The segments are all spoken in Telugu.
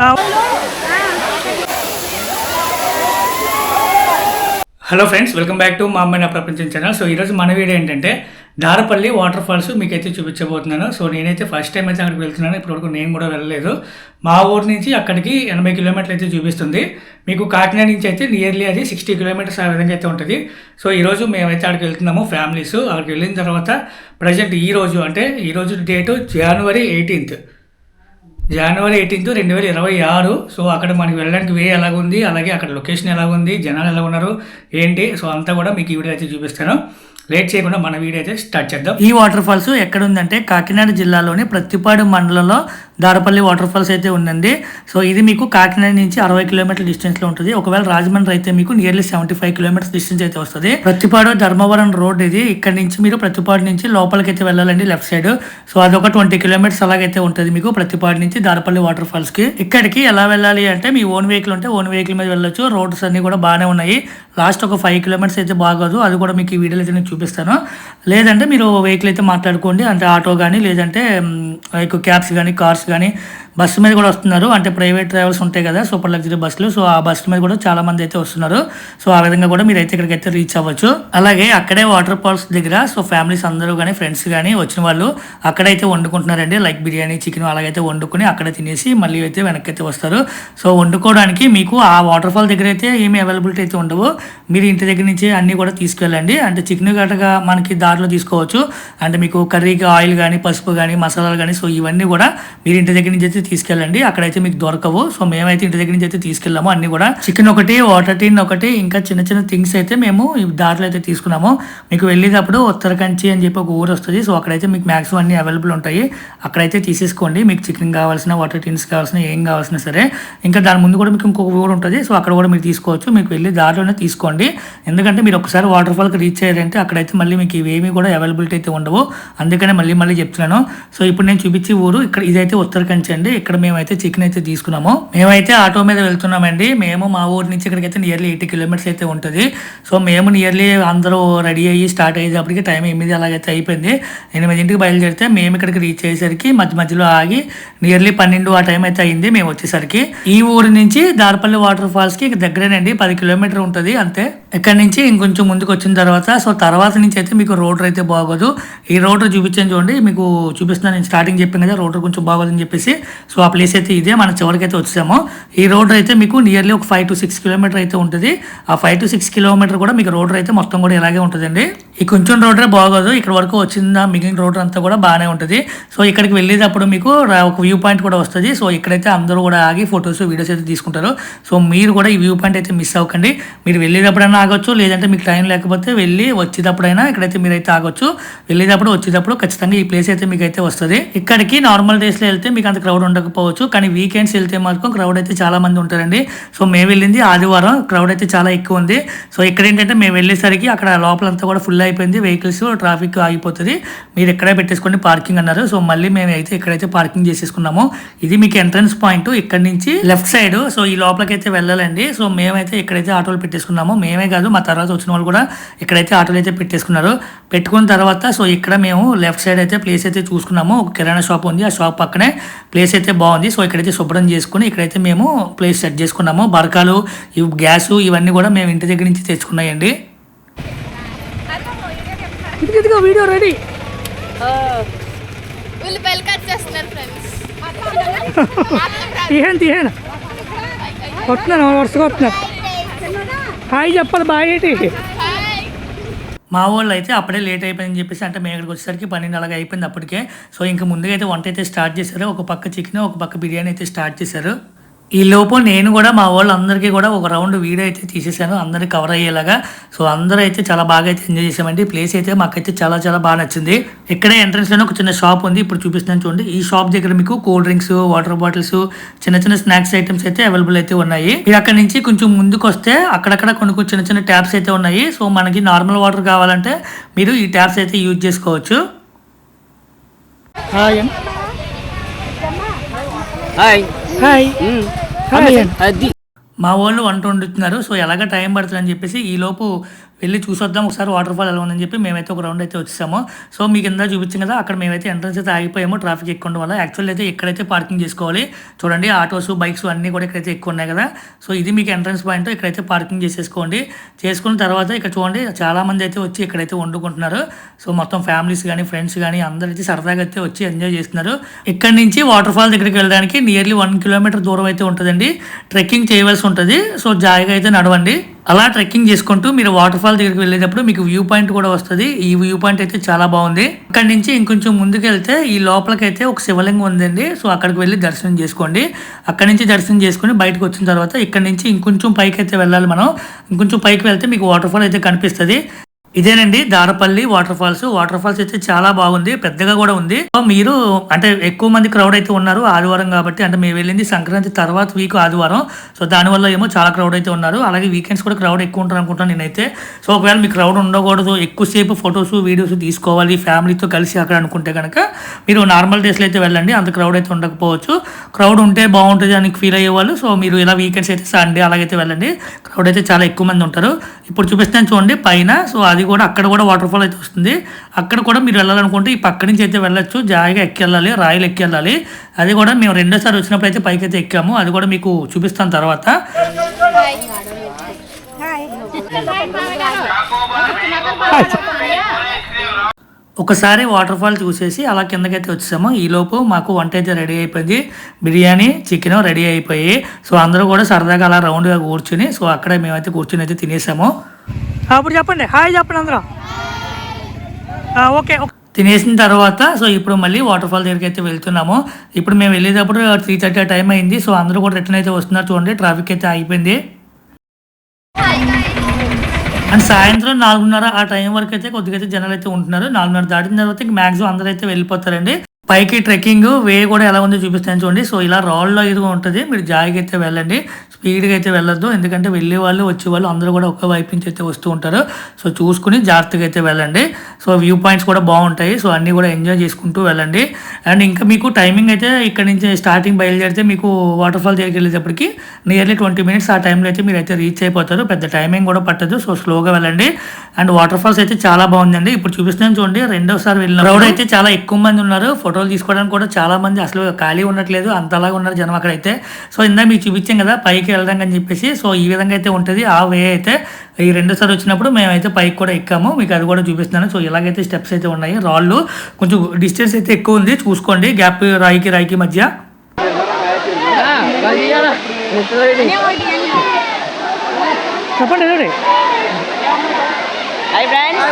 Hello friends welcome back to మా అమ్మాయి నా ప్రపంచం ఛానల్ సో ఈరోజు మన వీడియో ఏంటంటే దారపల్లి వాటర్ ఫాల్స్ మీకైతే చూపించబోతున్నాను. సో నేనైతే ఫస్ట్ టైం అయితే అక్కడికి వెళ్తున్నాను. ఇప్పటివరకు నేను కూడా వెళ్ళలేదు. మా ఊరు నుంచి అక్కడికి ఎనభై కిలోమీటర్లు అయితే చూపిస్తుంది. మీకు కాకినాడ నుంచి అయితే నియర్లీ అది సిక్స్టీ కిలోమీటర్స్ ఆ విధంగా అయితే ఉంటుంది. సో ఈరోజు మేమైతే అక్కడికి వెళ్తున్నాము ఫ్యామిలీస్ అక్కడికి వెళ్ళిన తర్వాత ప్రజెంట్ ఈ రోజు అంటే ఈరోజు date January eighteenth January eighteenth రెండు వేల ఇరవై ఆరు. సో అక్కడ మనకి వెళ్ళడానికి వే ఎలాగుంది? అలాగే అక్కడ లొకేషన్ ఎలాగుంది? జనాలు ఎలా ఉన్నారు ఏంటి? సో అంతా కూడా మీకు ఈ వీడియో అయితే చూపిస్తాను. లేట్ చేయకుండా మన వీడియో అయితే స్టార్ట్ చేద్దాం. ఈ వాటర్ ఫాల్స్ ఎక్కడ ఉందంటే కాకినాడ జిల్లాలోని ప్రతిపాడు మండలంలో దారపల్లి వాటర్ ఫాల్స్ అయితే ఉందండి. సో ఇది మీకు కాకినాడ నుంచి అరవై కిలోమీటర్ల డిస్టెన్స్లో ఉంటుంది. ఒకవేళ రాజమండ్రి అయితే మీకు nearly seventy five kilometres distance అయితే వస్తుంది. ప్రతిపాడు ధర్మవరం రోడ్ ఇది. ఇక్కడ నుంచి మీరు ప్రతిపాడు నుంచి లోపలికి అయితే వెళ్ళాలండి లెఫ్ట్ సైడ్. సో అదొక ట్వంటీ కిలోమీటర్స్ అలాగైతే ఉంటుంది మీకు ప్రతిపాడు నుంచి దారపల్లి వాటర్ ఫాల్స్కి ఇక్కడికి ఎలా వెళ్ళాలి అంటే మీ ఓన్ వెహికల్ ఉంటే ఓన్ వెహికల్ మీద వెళ్ళొచ్చు. రోడ్స్ అన్ని కూడా బాగానే ఉన్నాయి. లాస్ట్ ఒక ఫైవ్ కిలోమీటర్స్ అయితే బాగోదు. అది కూడా మీకు ఈ వీడియోలో అయితే నేను చూపిస్తాను. లేదంటే మీరు వెహికల్ అయితే మాట్లాడుకోండి. అంటే ఆటో కానీ లేదంటే క్యాబ్స్ కానీ కార్స్ కానీ బస్సు మీద కూడా వస్తున్నారు. అంటే ప్రైవేట్ ట్రావెల్స్ ఉంటాయి కదా సూపర్ లగ్జరీ బస్సులు. సో ఆ బస్సు మీద కూడా చాలా మంది అయితే వస్తున్నారు. సో ఆ విధంగా కూడా మీరు అయితే ఇక్కడికి అయితే రీచ్ అవ్వచ్చు. అలాగే అక్కడే వాటర్ ఫాల్స్ దగ్గర సో ఫ్యామిలీస్ అందరూ కానీ ఫ్రెండ్స్ కానీ వచ్చిన వాళ్ళు అక్కడైతే వండుకుంటున్నారండి. లైక్ బిర్యానీ చికెన్ అలాగైతే వండుకొని అక్కడ తినేసి మళ్ళీ అయితే వెనక్కి అయితే వస్తారు. సో వండుకోవడానికి మీకు ఆ వాటర్ ఫాల్ దగ్గర అయితే ఏమి అవైలబిలిటీ అయితే ఉండవు. మీరు ఇంటి దగ్గర నుంచి అన్నీ కూడా తీసుకెళ్ళండి. అంటే చికెన్ గటగా మనకి దారిలో తీసుకోవచ్చు. అంటే మీకు కర్రీకి ఆయిల్ కానీ పసుపు కానీ మసాలాలు కానీ సో ఇవన్నీ కూడా మీరు ఇంటి దగ్గర నుంచి అయితే తీసుకెళ్ళండి. అక్కడైతే మీకు దొరకవు. సో మేమైతే ఇంటి దగ్గర నుంచి అయితే తీసుకెళ్ళాము. అన్ని కూడా చికెన్ ఒకటి వాటర్ టీన్ ఒకటి ఇంకా చిన్న చిన్న థింగ్స్ అయితే మేము దారిలో అయితే తీసుకున్నాము. మీకు వెళ్ళేటప్పుడు ఉత్తరకంచి అని చెప్పి ఒక ఊరు వస్తుంది. సో అక్కడైతే మీకు మ్యాక్సిమం అన్ని అవైలబుల్ ఉంటాయి. అక్కడైతే తీసేసుకోండి. మీకు చికెన్ కావాల్సిన వాటర్ టీన్స్ కావాల్సిన ఏం కావాల్సిన సరే. ఇంకా దాని ముందు కూడా మీకు ఇంకొక ఊరు ఉంటుంది. సో అక్కడ కూడా మీరు తీసుకోవచ్చు. మీకు వెళ్ళి దారిలోనే తీసుకోండి. ఎందుకంటే మీరు ఒకసారి వాటర్ ఫాల్కి రీచ్ అయ్యారంటే అక్కడైతే మళ్ళీ మీకు ఇవేమీ కూడా అవైలబిలిటీ అయితే ఉండవు. అందుకనే మళ్ళీ మళ్ళీ చెప్తున్నాను. సో ఇప్పుడు నేను చూపించే ఊరు ఇక్కడ ఇదైతే ఉత్తరకంచి అండి ఇక్కడ మేమైతే చికెన్ అయితే తీసుకున్నాము. మేమైతే ఆటో మీద వెళ్తున్నామండి. మేము మా ఊరు నుంచి ఇక్కడికైతే నియర్లీ ఎయిటీ కిలోమీటర్స్ అయితే ఉంటుంది. సో మేము నియర్లీ అందరూ రెడీ అయ్యి స్టార్ట్ అయ్యేటప్పటికి టైం ఎనిమిది అలాగైతే అయిపోయింది. ఎనిమిదింటికి బయలుదేరితే మేము ఇక్కడికి రీచ్ అయ్యేసరికి మధ్య మధ్యలో ఆగి నియర్లీ పన్నెండు ఆ టైం అయితే అయింది మేము వచ్చేసరికి. ఈ ఊరు నుంచి దారపల్లి వాటర్ ఫాల్స్కి దగ్గరేనండి. పది కిలోమీటర్ ఉంటుంది అంతే. ఇక్కడ నుంచి ఇంకొంచెం ముందుకు వచ్చిన తర్వాత సో తర్వాత నుంచి అయితే మీకు రోడ్డు అయితే బాగోదు. ఈ రోడ్ చూపించాను చూడండి. మీకు చూపిస్తున్నాను. నేను స్టార్టింగ్ చెప్పాను కదా రోడ్ కొంచెం బాగోదని చెప్పేసి. సో ఆ ప్లేస్ అయితే ఇదే మన చివరికైతే వచ్చాము ఈ రోడ్ అయితే మీకు నియర్లీ ఒక ఫైవ్ టు సిక్స్ కిలోమీటర్ అయితే ఉంటుంది. ఆ ఫైవ్ టు సిక్స్ కిలోమీటర్ కూడా మీకు రోడ్ అయితే మొత్తం కూడా ఇలాగే ఉంటుందండి. ఈ కొంచెం రోడ్డే బాగోదు ఇక్కడ వరకు వచ్చిందా మిగిలిన రోడ్ అంతా కూడా బాగానే ఉంటుంది. సో ఇక్కడికి వెళ్ళేటప్పుడు మీకు ఒక వ్యూ పాయింట్ కూడా వస్తుంది. సో ఇక్కడైతే అందరూ కూడా ఆగి ఫొటోస్ వీడియోస్ అయితే తీసుకుంటారు. సో మీరు కూడా ఈ వ్యూ పాయింట్ అయితే మిస్ అవ్వకండి. మీరు వెళ్ళేటప్పుడైనా ఆగొచ్చు లేదంటే మీకు టైం లేకపోతే వెళ్ళి వచ్చేటప్పుడైనా ఇక్కడైతే మీరైతే ఆగొచ్చు. వెళ్ళేటప్పుడు వచ్చేటప్పుడు ఖచ్చితంగా ఈ ప్లేస్ అయితే మీకు అయితే వస్తుంది. ఇక్కడికి నార్మల్ డేస్లో వెళ్తే మీకు అంత క్రౌడ్ ఉండకపోవచ్చు కానీ వీకెండ్స్ వెళ్తే మాత్రం క్రౌడ్ అయితే చాలా మంది ఉంటారండి. సో మేము వెళ్ళింది ఆదివారం క్రౌడ్ అయితే చాలా ఎక్కువ ఉంది. సో ఇక్కడ ఏంటంటే మేము వెళ్ళేసరికి అక్కడ లోపలంతా కూడా ఫుల్ అయిపోయింది వెహికల్స్ ట్రాఫిక్ ఆగిపోతుంది. మీరు ఎక్కడే పెట్టేసుకోండి పార్కింగ్ అన్నారు. సో మళ్ళీ మేము అయితే ఇక్కడైతే పార్కింగ్ చేసేసుకున్నాము ఇది మీకు ఎంట్రన్స్ పాయింట్ ఇక్కడ నుంచి లెఫ్ట్ సైడ్ సో ఈ లోపలకైతే వెళ్ళాలండి. సో మేమైతే ఇక్కడైతే ఆటోలు పెట్టేసుకున్నాము మేమే కాదు మా తర్వాత వచ్చిన వాళ్ళు కూడా ఇక్కడైతే ఆటోలు అయితే పెట్టేసుకున్నారు పెట్టుకున్న తర్వాత సో ఇక్కడ మేము లెఫ్ట్ సైడ్ అయితే ప్లేస్ అయితే చూసుకున్నాము. ఒక కిరాణా షాప్ ఉంది ఆ షాప్ పక్కనే ప్లేస్ అయితే బాగుంది. సో ఇక్కడైతే శుభ్రం చేసుకుని ఇక్కడైతే మేము ప్లేస్ సెట్ చేసుకున్నాము. బరకాలు ఇవి గ్యాస్ ఇవన్నీ కూడా మేము ఇంటి దగ్గర నుంచి తెచ్చుకున్నాయండి. వీడియో రెడీ ఉల్లిపాయలు కట్ చేస్తున్నారు ఫ్రెండ్స్ తీయండి తీయండి. వస్తున్నాను వరుసగా వస్తున్నాను హాయ్ చెప్పాలి బాయ్ ఏంటి? మా వాళ్ళు అయితే అప్పుడే లేట్ అయిపోయిందని చెప్పేసి అంటే మేము ఇక్కడికి వచ్చేసరికి పన్నెండు అలాగే అయిపోయింది అప్పటికే. సో ఇంకా ముందుగా అయితే వంట అయితే స్టార్ట్ చేశారు. ఒక పక్క చికెన్ ఒక పక్క బిర్యానీ అయితే స్టార్ట్ చేశారు. ఈ లోపు నేను కూడా మా వాళ్ళందరికీ కూడా ఒక రౌండ్ వీడియో అయితే తీసేసాను. అందరికి కవర్ అయ్యేలాగా. సో అందరూ అయితే చాలా బాగా అయితే ఎంజాయ్ చేసామండి ప్లేస్ అయితే మాకైతే చాలా చాలా బాగా నచ్చింది. ఇక్కడే ఎంట్రన్స్లోనే ఒక చిన్న షాప్ ఉంది. ఇప్పుడు చూపిస్తున్నాను చూడండి. ఈ షాప్ దగ్గర మీకు కూల్ డ్రింక్స్ వాటర్ బాటిల్స్ చిన్న చిన్న స్నాక్స్ ఐటమ్స్ అయితే అవైలబుల్ అయితే ఉన్నాయి. మీరు అక్కడ నుంచి కొంచెం ముందుకు వస్తే అక్కడక్కడ కొన్ని కొన్ని చిన్న చిన్న ట్యాప్స్ అయితే ఉన్నాయి. సో మనకి నార్మల్ వాటర్ కావాలంటే మీరు ఈ ట్యాప్స్ అయితే యూజ్ చేసుకోవచ్చు. హాయ్ హాయ్ హాయ్ అది మా వాళ్ళు వంట వండుతున్నారు సో ఎలాగ టైం పడుతుంది అని చెప్పేసి ఈ లోపు వెళ్ళి చూసొద్దాం ఒకసారి వాటర్ ఫాల్ ఎలా ఉందని చెప్పి మేమైతే ఒక రౌండ్ అయితే వచ్చేసాము. సో మీకు ఇందా చూపించాం కదా అక్కడ మేమైతే ఎంట్రన్స్ అయితే ఆగిపోయాము ట్రాఫిక్ ఎక్కువ ఉండడం వల్ల. యాక్చువల్ అయితే ఇక్కడైతే పార్కింగ్ చేసుకోవాలి చూడండి ఆటోస్ బైక్స్ అన్నీ కూడా ఇక్కడైతే ఎక్కువ ఉన్నాయి కదా. సో ఇది మీకు ఎంట్రన్స్ పాయింట్ ఇక్కడైతే పార్కింగ్ చేసేసుకోండి. చేసుకున్న తర్వాత ఇక్కడ చూడండి చాలా మంది అయితే వచ్చి ఇక్కడైతే వండుకుంటున్నారు. సో మొత్తం ఫ్యామిలీస్ కానీ ఫ్రెండ్స్ కానీ అందరూ అయితే సరదాగా అయితే వచ్చి ఎంజాయ్ చేస్తున్నారు. ఇక్కడ నుంచి వాటర్ ఫాల్ దగ్గరికి వెళ్ళడానికి నియర్లీ వన్ కిలోమీటర్ దూరం అయితే ఉంటుందండి. ట్రెక్కింగ్ చేయవలసి ఉంటుంది. సో జాయిగా అయితే నడవండి. అలా ట్రెక్కింగ్ చేసుకుంటూ మీరు వాటర్ ఫాల్ దగ్గరికి వెళ్ళేటప్పుడు మీకు వ్యూ పాయింట్ కూడా వస్తుంది. ఈ వ్యూ పాయింట్ అయితే చాలా బాగుంది. అక్కడి నుంచి ఇంకొంచెం ముందుకు వెళ్తే ఈ లోపలకైతే ఒక శివలింగం ఉందండి. సో అక్కడికి వెళ్ళి దర్శనం చేసుకోండి. అక్కడి నుంచి దర్శనం చేసుకొని బయటకు వచ్చిన తర్వాత ఇక్కడ నుంచి ఇంకొంచెం పైకి అయితే వెళ్ళాలి మనం. ఇంకొంచెం పైకి వెళ్తే మీకు వాటర్ ఫాల్ అయితే కనిపిస్తుంది. ఇదేనండి Darapalli water falls. Water falls అయితే చాలా బాగుంది పెద్దగా కూడా ఉంది. సో మీరు అంటే ఎక్కువ మంది క్రౌడ్ అయితే ఉన్నారు ఆదివారం కాబట్టి అంటే మేము వెళ్ళింది సంక్రాంతి తర్వాత వీక్ ఆదివారం. సో దానివల్ల ఏమో చాలా క్రౌడ్ అయితే ఉన్నారు. అలాగే వీకెండ్స్ కూడా క్రౌడ్ ఎక్కువ ఉంటారు అనుకుంటాను నేనైతే. సో ఒకవేళ మీ క్రౌడ్ ఉండకూడదు ఎక్కువసేపు ఫొటోస్ వీడియోస్ తీసుకోవాలి ఫ్యామిలీతో కలిసి అక్కడ అనుకుంటే కనుక మీరు నార్మల్ డేస్లో అయితే వెళ్ళండి అంత క్రౌడ్ అయితే ఉండకపోవచ్చు. క్రౌడ్ ఉంటే బాగుంటుంది అని ఫీల్ అయ్యేవాళ్ళు. సో మీరు ఇలా వీకెండ్స్ అయితే సండే అలాగైతే వెళ్ళండి. క్రౌడ్ అయితే చాలా ఎక్కువ మంది ఉంటారు. ఇప్పుడు చూపిస్తాను చూడండి పైన. సో అది కూడా అక్కడ కూడా వాటర్ ఫాల్ అయితే వస్తుంది. అక్కడ కూడా మీరు వెళ్ళాలనుకుంటే ఈ పక్క నుంచి అయితే వెళ్ళొచ్చు. జాయిగా ఎక్కి వెళ్ళాలి రాయలు ఎక్కి వెళ్ళాలి అది కూడా మేము రెండోసారి వచ్చినప్పుడు అయితే పైకి అయితే ఎక్కాము. అది కూడా మీకు చూపిస్తాను తర్వాత. ఒకసారి వాటర్ ఫాల్ చూసేసి అలా కిందకైతే వచ్చేసాము. ఈలోపు మాకు వంట అయితే రెడీ అయిపోయింది. బిర్యానీ చికెన్ రెడీ అయిపోయి సో అందరూ కూడా సరదాగా అలా రౌండ్గా కూర్చుని సో అక్కడే మేమైతే కూర్చుని అయితే తినేసాము. అప్పుడు చెప్పండి. హాయ్ చెప్పండి అందరూ. ఆ, ఓకే ఓకే. తినేసిన తర్వాత సో ఇప్పుడు మళ్ళీ వాటర్ ఫాల్ దగ్గరికి అయితే వెళ్తున్నాము. ఇప్పుడు మేము వెళ్ళేటప్పుడు త్రీ థర్టీ టైం అయింది. సో అందరూ కూడా రిటర్న్ అయితే వస్తున్నారు. చూడండి ట్రాఫిక్ అయితే అయిపోయింది అండ్ సాయంత్రం నాలుగున్నర ఆ టైం వరకు అయితే కొద్దిగా అయితే జనాలు అయితే ఉంటున్నారు. నాలుగున్నర దాటిన తర్వాత ఇంక మాక్సిమం అందరూ అయితే వెళ్ళిపోతారండి. పైకి ట్రెక్కింగ్ వే కూడా ఎలా ఉందో చూపిస్తాను చూడండి. సో ఇలా రాళ్ళలో ఇది ఉంటుంది. మీరు జాయిగా అయితే వెళ్ళండి. స్పీడ్గా అయితే వెళ్ళొద్దు. ఎందుకంటే వెళ్ళే వాళ్ళు వచ్చే వాళ్ళు అందరూ కూడా ఒక వైపు నుంచి అయితే వస్తూ ఉంటారు. సో చూసుకుని జాగ్రత్తగా అయితే వెళ్ళండి. సో వ్యూ పాయింట్స్ కూడా బాగుంటాయి. సో అన్నీ కూడా ఎంజాయ్ చేసుకుంటూ వెళ్ళండి. అండ్ ఇంకా మీకు టైమింగ్ అయితే ఇక్కడ నుంచి స్టార్టింగ్ బయలుదేరితే మీకు వాటర్ ఫాల్ దగ్గరికి వెళ్ళేటప్పటికి నియర్లీ ట్వంటీ మినిట్స్ ఆ టైంలో అయితే మీరు అయితే రీచ్ అయిపోతారు. పెద్ద టైమింగ్ కూడా పట్టదు. సో స్లోగా వెళ్ళండి. అండ్ వాటర్ ఫాల్స్ అయితే చాలా బాగుందండి. ఇప్పుడు చూపిస్తున్నాను చూడండి. రెండోసారి వెళ్ళిన క్రౌడ్ అయితే చాలా ఎక్కువ మంది ఉన్నారు. ఫోటో ఫోటోలు తీసుకోవడానికి కూడా చాలా మంది అసలు ఖాళీ ఉండట్లేదు అంతలాగా ఉన్నారు జనం అక్కడైతే. సో ఇందా మీకు చూపించాం కదా పైకి వెళ్దాం అని చెప్పేసి. సో ఈ విధంగా అయితే ఉంటుంది. ఆ వే అయితే ఈ రెండోసారి వచ్చినప్పుడు మేమైతే పైకి కూడా ఎక్కాము. మీకు అది కూడా చూపిస్తున్నాను. సో ఇలాగైతే స్టెప్స్ అయితే ఉన్నాయి. రాళ్ళు కొంచెం డిస్టెన్స్ అయితే ఎక్కువ ఉంది. చూసుకోండి. గ్యాప్ రాయికి రాయికి మధ్య. చెప్పండి ఎవరి? హాయ్ ఫ్రెండ్స్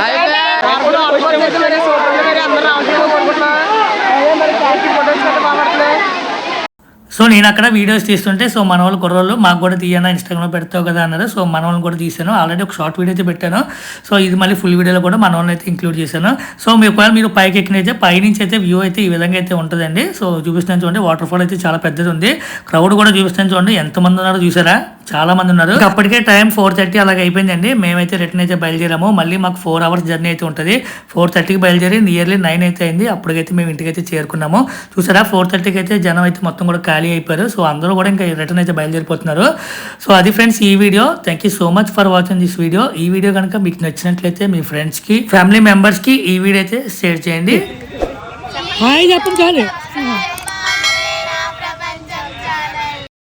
సో నేను అక్కడ వీడియోస్ తీస్తుంటే సో మన వాళ్ళు కుర్రోళ్ళు మాకు కూడా తీయనా ఇన్స్టాగ్రామ్లో పెడతావు కదా అన్నారు. సో మన వాళ్ళని కూడా తీసాను ఆల్రెడీ ఒక షార్ట్ వీడియో అయితే పెట్టాను. సో ఇది మళ్ళీ ఫుల్ వీడియోలో కూడా మన వాళ్ళని అయితే ఇంక్లూడ్ చేశాను. సో మీ ఒకవేళ మీరు పైకి ఎక్కినైతే పైనుంచి అయితే వ్యూ అయితే ఈ విధంగా అయితే ఉంటుందండి. సో చూపిస్తాను చూడండి వాటర్ ఫాల్ అయితే చాలా పెద్దది ఉంది. క్రౌడ్ కూడా చూపిస్తాను చూడండి. ఎంతమంది ఉన్నారో చూసారా? చాలా మంది ఉన్నారు. అప్పటికే టైం ఫోర్ థర్టీ అలాగ అయిపోయిందండి. మేమైతే రిటర్న్ అయితే బయలుదేరాము. మళ్ళీ మాకు ఫోర్ అవర్స్ జర్నీ అయితే ఉంటుంది. ఫోర్ థర్టీకి బయలుదేరి నియర్లీ నైన్ అయితే అయింది. అప్పటికైతే మేము ఇంటికి అయితే చేరుకున్నాము. చూసారా? ఫోర్ థర్టీకి అయితే జనం అయితే మొత్తం కూడా ఖాళీ అయిపోయారు. సో అందరూ కూడా ఇంకా రిటర్న్ అయితే బయలుదేరిపోతున్నారు. సో అది ఫ్రెండ్స్ ఈ video. Thank you so much for watching this video ఈ వీడియో కనుక మీకు నచ్చినట్లయితే మీ ఫ్రెండ్స్కి ఫ్యామిలీ మెంబర్స్కి ఈ వీడియో అయితే షేర్ చేయండి. చెప్పండి చాలు